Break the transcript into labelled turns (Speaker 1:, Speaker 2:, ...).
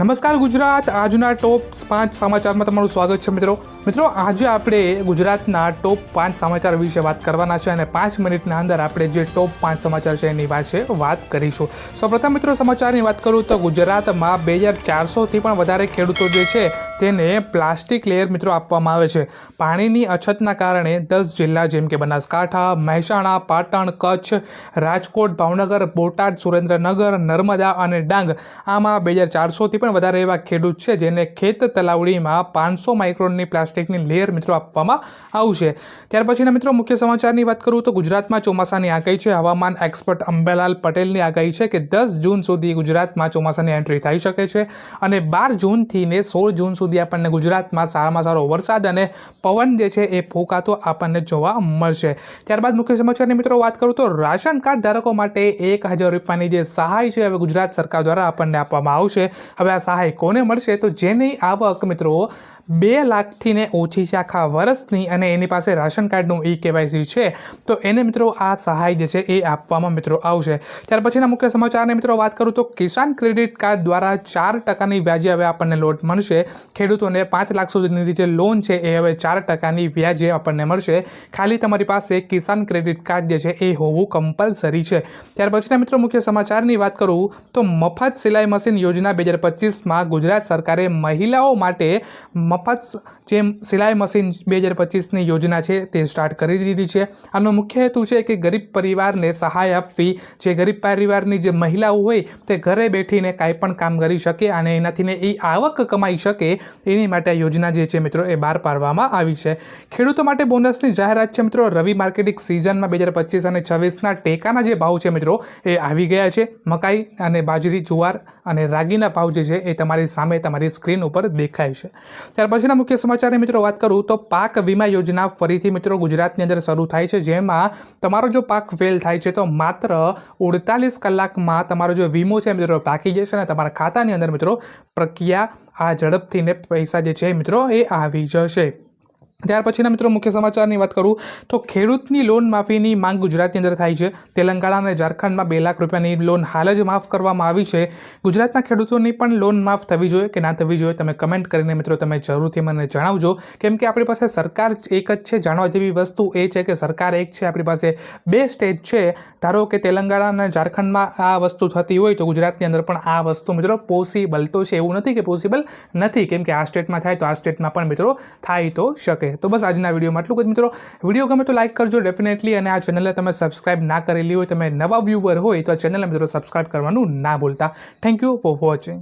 Speaker 1: નમસ્કાર ગુજરાત, આજના ટોપ પાંચ સમાચારમાં તમારું સ્વાગત છે મિત્રો. મિત્રો, આજે આપણે ગુજરાતના ટોપ પાંચ સમાચાર વિશે વાત કરવાના છે અને પાંચ મિનિટના અંદર આપણે જે ટોપ પાંચ સમાચાર છે એની વિશે વાત કરીશું. સૌપ્રથમ મિત્રો, સમાચારની વાત કરું તો ગુજરાતમાં બે હજાર ચારસોથી પણ વધારે ખેડૂતો જે છે તેને પ્લાસ્ટિક લેયર મિત્રો આપવામાં આવે છે. પાણીની અછતના કારણે દસ જિલ્લા જેમ કે બનાસકાંઠા, મહેસાણા, પાટણ, કચ્છ, રાજકોટ, ભાવનગર, બોટાદ, સુરેન્દ્રનગર, નર્મદા અને ડાંગ આમાં બે હજાર ચારસોથી પણ વધારે એવા ખેડૂત છે જેને ખેત તલાવડીમાં પાંચસો માઇક્રોનની પ્લાસ્ટિકની લેયર મિત્રો આપવામાં આવશે. ત્યાર પછીના મિત્રો મુખ્ય સમાચારની વાત કરું તો ગુજરાતમાં ચોમાસાની આગાહી છે. હવામાન એક્સપર્ટ અંબેલાલ પટેલની આગાહી છે કે દસ જૂન સુધી ગુજરાતમાં ચોમાસાની એન્ટ્રી થઈ શકે છે અને બાર જૂનથી ને સોળ જૂન સુધી આપણને ગુજરાતમાં સારામાં સારો વરસાદ અને પવન જે છે એ ફૂંકાતો આપણને જોવા મળશે. ત્યારબાદ મુખ્ય સમાચારની મિત્રો વાત કરું તો રાશન કાર્ડ ધારકો માટે એક હજાર રૂપિયાની જે સહાય છે હવે ગુજરાત સરકાર દ્વારા આપણને આપવામાં આવશે. હવે આ સહાય કોને મળશે? તો જેની આવક મિત્રો બે લાખથી ને ઓછી છે આખા વર્ષની અને એની પાસે રાશન કાર્ડનું ઈ કેવાયસી છે, તો એને મિત્રો આ સહાય જે છે એ આપવામાં મિત્રો આવશે. ત્યાર પછીના મુખ્ય સમાચારની મિત્રો વાત કરું તો કિસાન ક્રેડિટ કાર્ડ દ્વારા ચાર ટકાની વ્યાજે હવે આપણને લોટ મળશે. ખેડૂતોને પાંચ લાખ સુધીની જે લોન છે એ હવે ચાર ટકાની વ્યાજે આપણને મળશે. ખાલી તમારી પાસે કિસાન ક્રેડિટ કાર્ડ જે છે એ હોવું કમ્પલસરી છે. ત્યાર પછીના મિત્રો મુખ્ય સમાચારની વાત કરું, તો મફત સિલાઈ મશીન યોજના બે હજાર પચીસમાં ગુજરાત સરકારે મહિલાઓ માટે મફત જે સિલાઈ મશીન બે હજાર પચીસની યોજના છે તે સ્ટાર્ટ કરી દીધી છે. આનો મુખ્ય હેતુ છે કે ગરીબ પરિવારને સહાય આપવી. જે ગરીબ પરિવારની જે મહિલાઓ હોય તે ઘરે બેઠીને કાંઈ પણ કામ કરી શકે અને એનાથી ને એ આવક કમાઈ શકે. એની માટે આ યોજના જે છે મિત્રો એ બહાર પાડવામાં આવી છે. ખેડૂતો માટે બોનસની જાહેરાત છે મિત્રો. રવિ માર્કેટિંગ સિઝનમાં બે હજાર પચીસ અને છવ્વીસના ટેકાના જે ભાવ છે મિત્રો એ આવી ગયા છે. મકાઈ અને બાજરી, જુવાર અને રાગીના ભાવ જે છે એ તમારી સામે તમારી સ્ક્રીન ઉપર દેખાય છે. ત્યાર પછીના મુખ્ય સમાચારની મિત્રો વાત કરું તો પાક વીમા યોજના ફરીથી મિત્રો ગુજરાતની અંદર શરૂ થાય છે. જેમાં તમારો જો પાક ફેલ થાય છે તો માત્ર ઉડતાલીસ કલાકમાં તમારો જો વીમો છે મિત્રો પાકી જશે અને તમારા ખાતાની અંદર મિત્રો પ્રક્રિયા આ ઝડપથી ને પૈસા જે છે મિત્રો એ આવી જશે. ત્યાર પછીના મિત્રો મુખ્ય સમાચારની વાત કરું તો ખેડૂતની લોન માફીની માંગ ગુજરાતની અંદર થાય છે. તેલંગાણા અને ઝારખંડમાં બે લાખ રૂપિયાની લોન હાલ જ માફ કરવામાં આવી છે. ગુજરાતના ખેડૂતોની પણ લોન માફ થવી જોઈએ કે ના થવી જોઈએ તમે કમેન્ટ કરીને મિત્રો તમે જરૂરથી મને જણાવજો. કેમ કે આપણી પાસે સરકાર એક જ છે. જાણવા જેવી વસ્તુ એ છે કે સરકાર એક છે. આપણી પાસે બે સ્ટેટ છે. ધારો કે તેલંગાણા અને ઝારખંડમાં આ વસ્તુ થતી હોય તો ગુજરાતની અંદર પણ આ વસ્તુ મિત્રો પોસિબલ તો છે. એવું નથી કે પોસિબલ નથી. કેમ કે આ સ્ટેટમાં થાય તો આ સ્ટેટમાં પણ મિત્રો થાય તો શકે. તો બસ આજના વિડીયોમાં આટલું જ. મિત્રો, વીડિયો ગમે તો લાઇક કરજો ડેફિનેટલી અને આ ચેનલને તમે સબસ્ક્રાઇબ ના કરેલી હોય, તમે નવા વ્યૂવર હોય, તો આ ચેનલને મિત્રો સબસ્ક્રાઇબ કરવાનું ના ભૂલતા. Thank you for watching